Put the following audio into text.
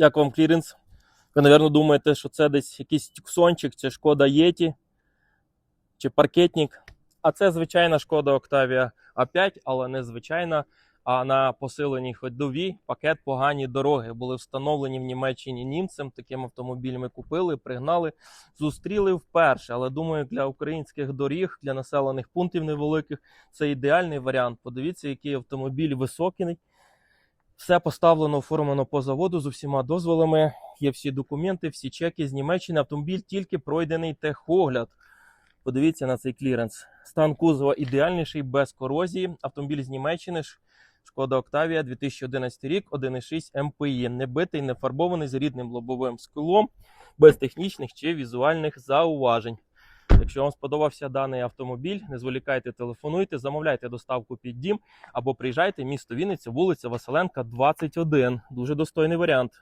Як вам кліренс? Ви, напевно, думаєте, що це десь якийсь тюксончик, чи шкода Єті, чи паркетник. А це звичайна шкода Octavia A5, але не звичайна, а на посиленій ходові пакет погані дороги. Були встановлені в Німеччині німцем. Таким автомобіль ми купили, пригнали, зустріли вперше. Але думаю, для українських доріг, для населених пунктів невеликих це ідеальний варіант. Подивіться, який автомобіль високий. Все поставлено, оформлено по заводу з усіма дозволами. Є всі документи, всі чеки з Німеччини. Автомобіль тільки пройдений техогляд. Подивіться на цей кліренс. Стан кузова ідеальніший, без корозії. Автомобіль з Німеччини. Шкода Октавія 2011 рік, 1,6 МПІ. Не битий, не фарбований з рідним лобовим склом, без технічних чи візуальних зауважень. Якщо вам сподобався даний автомобіль, не зволікайте, телефонуйте, замовляйте доставку під дім або приїжджайте місто Вінниця, вулиця Василенка, 21. Дуже достойний варіант.